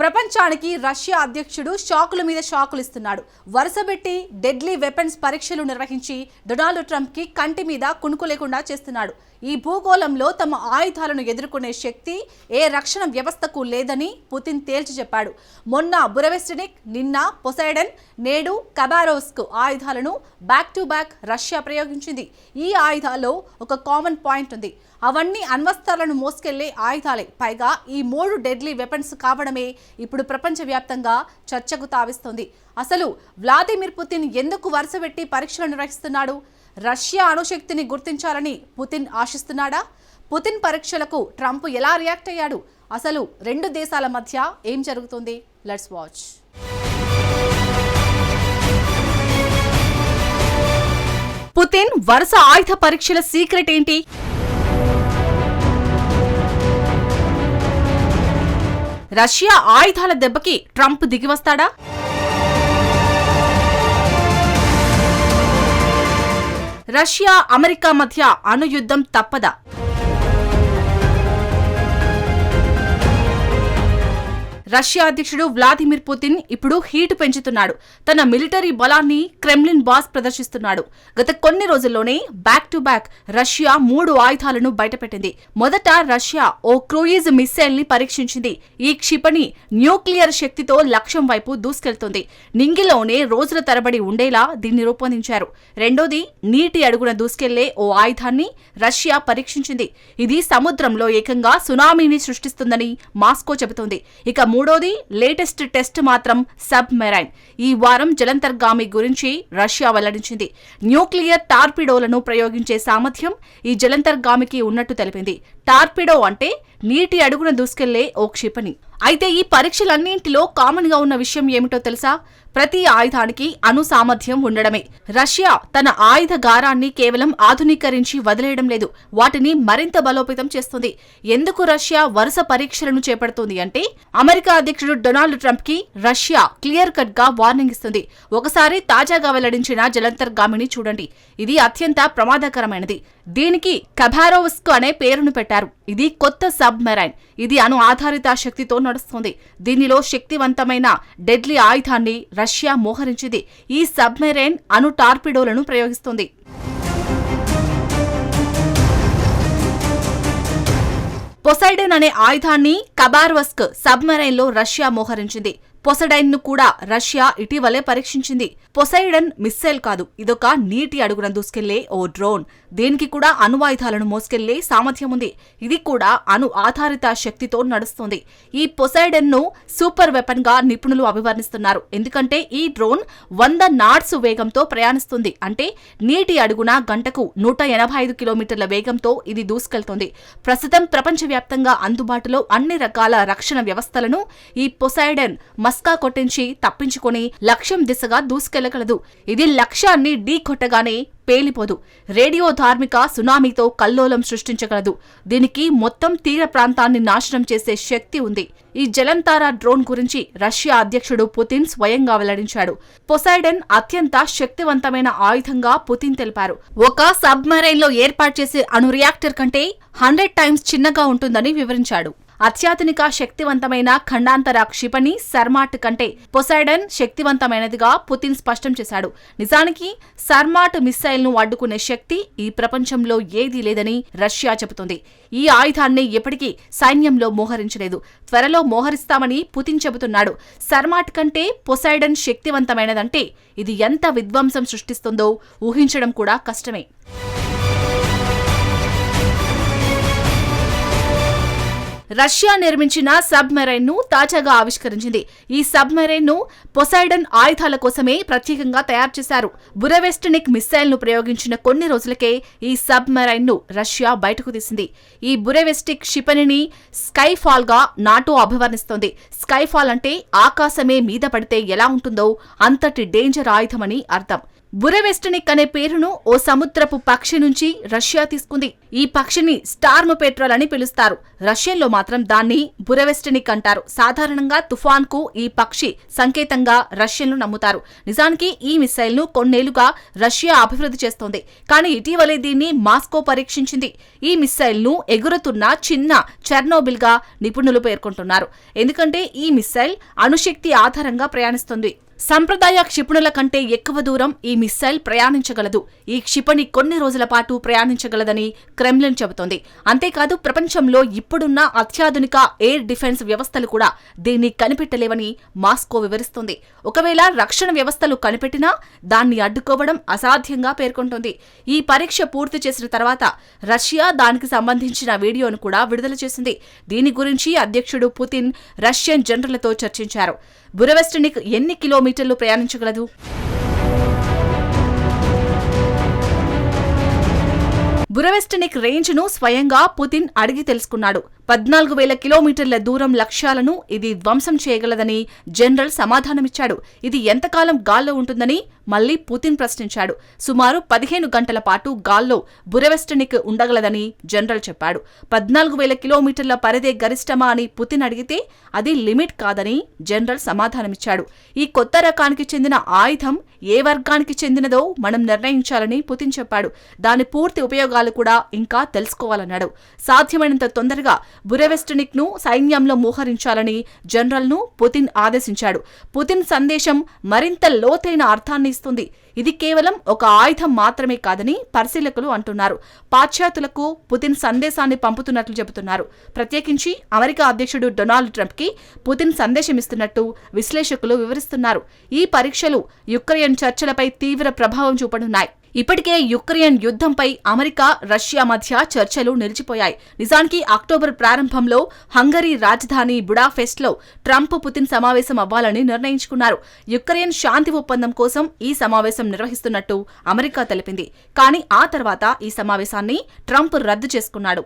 ప్రపంచానికి రష్యా అధ్యక్షుడు షాకుల మీద షాకులు ఇస్తున్నాడు. వరుసబెట్టి డెడ్లీ వెపన్స్ పరీక్షలు నిర్వహించి డొనాల్డ్ ట్రంప్కి కంటి మీద కునుకు లేకుండా చేస్తున్నాడు. ఈ భూగోళంలో తమ ఆయుధాలను ఎదుర్కొనే శక్తి ఏ రక్షణ వ్యవస్థకు లేదని పుతిన్ తేల్చి చెప్పాడు. మొన్న బురవెస్టినిక్ నిన్న పొసైడన్ నేడు కబారోస్కు ఆయుధాలను బ్యాక్ టు బ్యాక్ రష్యా ప్రయోగించింది. ఈ ఆయుధాల్లో ఒక కామన్ పాయింట్ ఉంది. అవన్నీ అణ్వస్త్రాలను మోసుకెళ్ళే ఆయుధాలే. పైగా ఈ మూడు డెడ్లీ వెపన్స్ కావడమే ఇప్పుడు ప్రపంచవ్యాప్తంగా చర్చకు తావిస్తోంది. అసలు వ్లాదిమిర్ పుతిన్ ఎందుకు వరుసపెట్టి పరీక్షలు నిర్వహిస్తున్నాడు? రష్యా అణుశక్తిని గుర్తించాలని పుతిన్ ఆశిస్తున్నాడా? పుతిన్ పరీక్షలకు ట్రంప్ ఎలా రియాక్ట్ అయ్యాడు? అసలు రెండు దేశాల మధ్య ఏం జరుగుతుంది? Let's watch. పుతిన్ వరుస ఆయుధ పరీక్షల సీక్రెట్ ఏంటి? రష్యా ఆయుధాల దెబ్బకి ట్రంప్ దిగివస్తాడా? రష్యా అమెరికా మధ్య అణుయుద్ధం తప్పదా? రష్యా అధ్యక్షుడు వ్లాదిమిర్ పుతిన్ ఇప్పుడు హీటు పెంచుతున్నాడు. తన మిలిటరీ బలాన్ని క్రెమ్లిన్ బాస్ ప్రదర్శిస్తున్నాడు. గత కొన్ని రోజుల్లోనే బ్యాక్ టు బ్యాక్ రష్యా మూడు ఆయుధాలను బయటపెట్టింది. మొదట రష్యా ఓ క్రూయిజ్ మిస్సైల్ని పరీక్షించింది. ఈ క్షిపణి న్యూక్లియర్ శక్తితో లక్ష్యం వైపు దూసుకెళ్తుంది. నింగిలోనే రోజుల తరబడి ఉండేలా దీన్ని రూపొందించారు. రెండోది నీటి అడుగున దూసుకెళ్ళే ఓ ఆయుధాన్ని రష్యా పరీక్షించింది. ఇది సముద్రంలో ఏకంగా సునామీని సృష్టిస్తుందని మాస్కో చెబుతోంది. ఇక మూడోది లేటెస్ట్ టెస్ట్ మాత్రం సబ్ మెరైన్ ఈ వారం జలంతర్గామి గురించి రష్యా వెల్లడించింది. న్యూక్లియర్ టార్పిడోలను ప్రయోగించే సామర్థ్యం ఈ జలంతర్గామికి ఉన్నట్టు తెలిపింది. టార్పిడో అంటే నీటి అడుగున దూసుకెళ్ళే ఓ క్షిపణి. అయితే ఈ పరీక్షలన్నింటిలో కామన్గా ఉన్న విషయం ఏమిటో తెలుసా? ప్రతి ఆయుధానికి అణు సామర్థ్యం ఉండడమే. రష్యా తన ఆయుధ గారాన్ని కేవలం ఆధునీకరించి వదిలేయడం లేదు. వాటిని మరింత బలోపేతం చేస్తుంది. ఎందుకు రష్యా వరుస పరీక్షలను చేపడుతుంది అంటే అమెరికా అధ్యక్షుడు డొనాల్డ్ ట్రంప్కి రష్యా క్లియర్ కట్గా వార్నింగ్ ఇస్తుంది. ఒకసారి తాజాగా వెల్లడించిన జలంతర్గామిని చూడండి. ఇది అత్యంత ప్రమాదకరమైనది. దీనికి కభారోవ్స్క్ అనే పేరును పెట్టారు. ఇది కొత్త సబ్ మెరైన్ ఇది అణు ఆధారిత శక్తితో నడుస్తుంది. దీనిలో శక్తివంతమైన డెడ్లీ ఆయుధాన్ని రష్యా మోహరించింది. ఈ సబ్మెరైన్ అణు టార్పిడోలను ప్రయోగిస్తుంది. పొసైడన్ అనే ఆయుధాన్ని కబార్వస్క్ సబ్మెరైన్లో రష్యా మోహరించింది. పొసడైన్ను కూడా రష్యా ఇటీవలే పరీక్షించింది. పొసైడన్ మిస్సైల్ కాదు ఇదొక నీటి అడుగున దూసుకెళ్ళే ఓ డ్రోన్. దీనికి కూడా అణువాయుధాలను మోసుకెళ్ళే సామర్థ్యం ఉంది ఇది కూడా అణు ఆధారిత శక్తితో నడుస్తుంది. ఈ పొసైడన్ను సూపర్ వెపన్గా నిపుణులు అభివర్ణిస్తున్నారు. ఎందుకంటే ఈ డ్రోన్ వంద నాట్స్ వేగంతో ప్రయాణిస్తుంది. అంటే నీటి అడుగున గంటకు నూట ఎనభై ఐదు కిలోమీటర్ల వేగంతో ఇది దూసుకెళ్తుంది. ప్రస్తుతం ప్రపంచవ్యాప్తంగా అందుబాటులో అన్ని రకాల రక్షణ వ్యవస్థలను ఈ పొసైడన్ మస్కా కొట్టించి తప్పించుకొని లక్ష్యం దిశగా దూసుకెళ్ళగలదు. ఇది లక్ష్యాన్ని ఢీ కొట్టగానే పేలిపోదు. రేడియో ధార్మిక సునామీతో కల్లోలం సృష్టించగలదు. దీనికి మొత్తం తీర ప్రాంతాన్ని నాశనం చేసే శక్తి ఉంది. ఈ జలంతారా డ్రోన్ గురించి రష్యా అధ్యక్షుడు పుతిన్ స్వయంగా వెల్లడించాడు. పొసైడన్ అత్యంత శక్తివంతమైన ఆయుధంగా పుతిన్ తెలిపారు. ఒక సబ్మరైన్లో ఏర్పాటు చేసే అణు రియాక్టర్ కంటే హండ్రెడ్ టైమ్స్ చిన్నగా ఉంటుందని వివరించాడు. అత్యాధునిక శక్తివంతమైన ఖండాంతర క్షిపణి సర్మాట్ కంటే పొసైడన్ శక్తివంతమైనదిగా పుతిన్ స్పష్టం చేశాడు. నిజానికి సర్మాట్ మిస్సైల్ను అడ్డుకునే శక్తి ఈ ప్రపంచంలో ఏదీ లేదని రష్యా చెబుతోంది. ఈ ఆయుధాన్ని ఎప్పటికీ సైన్యంలో మోహరించలేదు. త్వరలో మోహరిస్తామని పుతిన్ చెబుతున్నాడు. సర్మాట్ కంటే పొసైడన్ శక్తివంతమైనదంటే ఇది ఎంత విధ్వంసం సృష్టిస్తుందో ఊహించడం కూడా కష్టమే. రష్యా నిర్మించిన సబ్మెరైన్ను తాజాగా ఆవిష్కరించింది. ఈ సబ్మెరైన్ను పొసైడన్ ఆయుధాల కోసమే ప్రత్యేకంగా తయారు చేశారు. బురవెస్టనిక్ మిస్సైల్ను ప్రయోగించిన కొన్ని రోజులకే ఈ సబ్మెరైన్ను రష్యా బయటకు తీసింది. ఈ బురెవెస్టిక్ క్షిపణిని స్కైఫాల్గా నాటో అభివర్ణిస్తోంది. స్కైఫాల్ అంటే ఆకాశమే మీద పడితే ఎలా ఉంటుందో అంతటి డేంజర్ ఆయుధమని అర్థం. బురెవెస్టనిక్ అనే పేరును ఓ సముద్రపు పక్షి నుంచి రష్యా తీసుకుంది. ఈ పక్షిని స్టార్మ్ పెట్రోల్ అని పిలుస్తారు. రష్యన్లో మాత్రం దాన్ని బురెవెస్టనిక్ అంటారు సాధారణంగా తుఫాన్కు ఈ పక్షి సంకేతంగా రష్యన్లు నమ్ముతారు. నిజానికి ఈ మిసైల్ను కొన్నేళ్ళుగా రష్యా అభివృద్ధి చేస్తోంది. కానీ ఇటీవలే దీన్ని మాస్కో పరీక్షించింది. ఈ మిసైల్ను ఎగురుతున్న చిన్న చెర్నోబిల్గా నిపుణులు పేర్కొంటున్నారు. ఎందుకంటే ఈ మిసైల్ అణుశక్తి ఆధారంగా ప్రయాణిస్తుంది. సంప్రదాయ క్షిపణుల కంటే ఎక్కువ దూరం ఈ మిస్సైల్ ప్రయాణించగలదు. ఈ క్షిపణి కొన్ని రోజుల పాటు ప్రయాణించగలదని క్రెమ్లిన్ చెబుతోంది. అంతేకాదు ప్రపంచంలో ఇప్పుడున్న అత్యాధునిక ఎయిర్ డిఫెన్స్ వ్యవస్థలు కూడా దీన్ని కనిపెట్టలేవని మాస్కో వివరిస్తోంది. ఒకవేళ రక్షణ వ్యవస్థలు కనిపెట్టినా దాన్ని అడ్డుకోవడం అసాధ్యంగా పేర్కొంటోంది. ఈ పరీక్ష పూర్తి చేసిన తర్వాత రష్యా దానికి సంబంధించిన వీడియోను కూడా విడుదల చేసింది. దీని గురించి అధ్యక్షుడు పుతిన్ రష్యన్ జనరల్తో చర్చించారు. బురవెస్టనిక్ ఎన్ని కిలోమీటర్లు ప్రయాణించగలదు? బురవెస్టనిక్ రేంజ్ను స్వయంగా పుతిన్ అడిగి తెలుసుకున్నాడు. పద్నాలుగు వేల కిలోమీటర్ల దూరం లక్ష్యాలను ఇది ధ్వంసం చేయగలదని జనరల్ సమాధానమిచ్చాడు. ఇది ఎంతకాలం గాల్లో ఉంటుందని మళ్ళీ పుతిన్ ప్రశ్నించాడు. సుమారు పదిహేను గంటల పాటు గాల్లో బురెవెస్టనిక్ ఉండగలదని జనరల్ చెప్పాడు. పద్నాలుగు వేల కిలోమీటర్ల పరిధే గరిష్టమా అని పుతిన్ అడిగితే అది లిమిట్ కాదని జనరల్ సమాధానమిచ్చాడు. ఈ కొత్త రకానికి చెందిన ఆయుధం ఏ వర్గానికి చెందినదో మనం నిర్ణయించాలని పుతిన్ చెప్పాడు. దాని పూర్తి ఉపయోగాలు కూడా ఇంకా తెలుసుకోవాలన్నాడు. సాధ్యమైనంత తొందరగా బురెవెస్టనిక్ను సైన్యంలో మోహరించాలని జనరల్ను పుతిన్ ఆదేశించాడు. పుతిన్ సందేశం మరింత లోతైన అర్థాన్ని ఇస్తుంది. ఇది కేవలం ఒక ఆయుధం మాత్రమే కాదని పరిశీలకులు అంటున్నారు. పాశ్చాత్యులకు పుతిన్ సందేశాన్ని పంపుతున్నట్లు చెబుతున్నారు. ప్రత్యేకించి అమెరికా అధ్యక్షుడు డొనాల్డ్ ట్రంప్కి పుతిన్ సందేశమిస్తున్నట్టు విశ్లేషకులు వివరిస్తున్నారు. ఈ పరీక్షలు యుక్రెయిన్ చర్చలపై తీవ్ర ప్రభావం చూపనున్నాయి. ఇప్పటికే యుక్రెయిన్ యుద్ధంపై అమెరికా రష్యా మధ్య చర్చలు నిలిచిపోయాయి. నిజానికి అక్టోబర్ ప్రారంభంలో హంగరీ రాజధాని బుడాఫెస్ట్లో ట్రంప్ పుతిన్ సమావేశం అవ్వాలని నిర్ణయించుకున్నారు. యుక్రెయిన్ శాంతి ఒప్పందం కోసం ఈ సమావేశం నిర్వహిస్తున్నట్టు అమెరికా తెలిపింది. కానీ ఆ తర్వాత ఈ సమావేశాన్ని ట్రంప్ రద్దు చేసుకున్నాడు.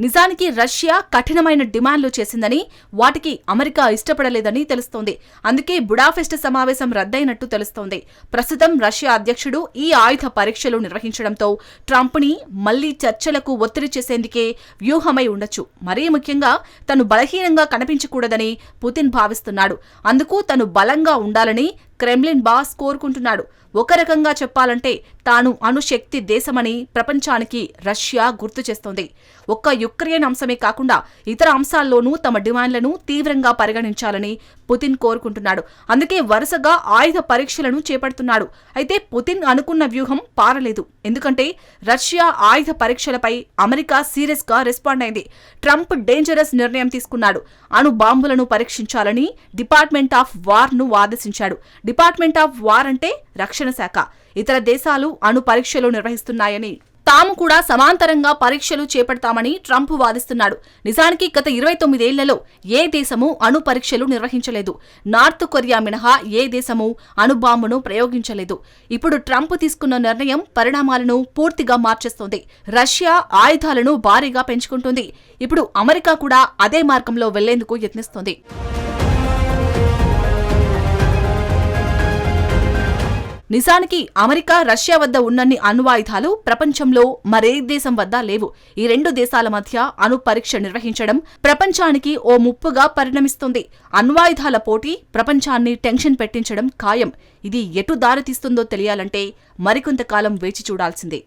నిజానికి రష్యా కఠినమైన డిమాండ్లు చేసిందని వాటికి అమెరికా ఇష్టపడలేదని తెలుస్తోంది. అందుకే బుడాఫెస్ట్ సమావేశం రద్దయినట్టు తెలుస్తోంది. ప్రస్తుతం రష్యా అధ్యక్షుడు ఈ ఆయుధ పరీక్షలు నిర్వహించడంతో ట్రంప్ని మళ్ళీ చర్చలకు ఒత్తిడి చేసేందుకే వ్యూహమై ఉండొచ్చు. మరీ ముఖ్యంగా తను బలహీనంగా కనిపించకూడదని పుతిన్ భావిస్తున్నాడు. అందుకు తను బలంగా ఉండాలని క్రెమ్లిన్ బాస్ కోరుకుంటున్నాడు. ఒక రకంగా చెప్పాలంటే తాను అణుశక్తి దేశమని ప్రపంచానికి రష్యా గుర్తు చేస్తోంది. ఒక్క యుక్రెయిన్ అంశమే కాకుండా ఇతర అంశాల్లోనూ తమ డిమాండ్లను తీవ్రంగా పరిగణించాలని పుతిన్ కోరుకుంటున్నాడు. అందుకే వరుసగా ఆయుధ పరీక్షలను చేపడుతున్నాడు. అయితే పుతిన్ అనుకున్న వ్యూహం పారలేదు. ఎందుకంటే రష్యా ఆయుధ పరీక్షలపై అమెరికా సీరియస్గా రెస్పాండ్ అయింది. ట్రంప్ డేంజరస్ నిర్ణయం తీసుకున్నాడు. అణు బాంబులను పరీక్షించాలని డిపార్ట్మెంట్ ఆఫ్ వార్ను ఆదేశించాడు. డిపార్ట్మెంట్ ఆఫ్ వార్ అంటే రక్షణ శాఖ. ఇతర దేశాలు అణు పరీక్షలు నిర్వహిస్తున్నాయని. తాము కూడా సమాంతరంగా పరీక్షలు చేపడతామని ట్రంప్ వాదిస్తున్నాడు. నిజానికి గత ఇరవై తొమ్మిదేళ్ళలో ఏ దేశము అణు పరీక్షలు నిర్వహించలేదు? నార్త్ కొరియా మినహా ఏ దేశము అణుబాంబును ప్రయోగించలేదు? ఇప్పుడు ట్రంప్ తీసుకున్న నిర్ణయం పరిణామాలను పూర్తిగా మార్చేస్తోంది. రష్యా ఆయుధాలను భారీగా పెంచుకుంటుంది. ఇప్పుడు అమెరికా కూడా అదే మార్గంలో వెళ్ళేందుకు యత్నిస్తోంది. నిజానికి అమెరికా రష్యా వద్ద ఉన్నన్ని అణ్వాయుధాలు ప్రపంచంలో మరే దేశం వద్ద లేవు. ఈ రెండు దేశాల మధ్య అణు పరీక్ష నిర్వహించడం ప్రపంచానికి ఓ ముప్పుగా పరిణమిస్తుంది. అణ్వాయుధాల పోటీ ప్రపంచాన్ని టెన్షన్ పెట్టించడం ఖాయం. ఇది ఎటు దారితీస్తుందో తెలియాలంటే మరికొంతకాలం వేచి చూడాల్సిందే.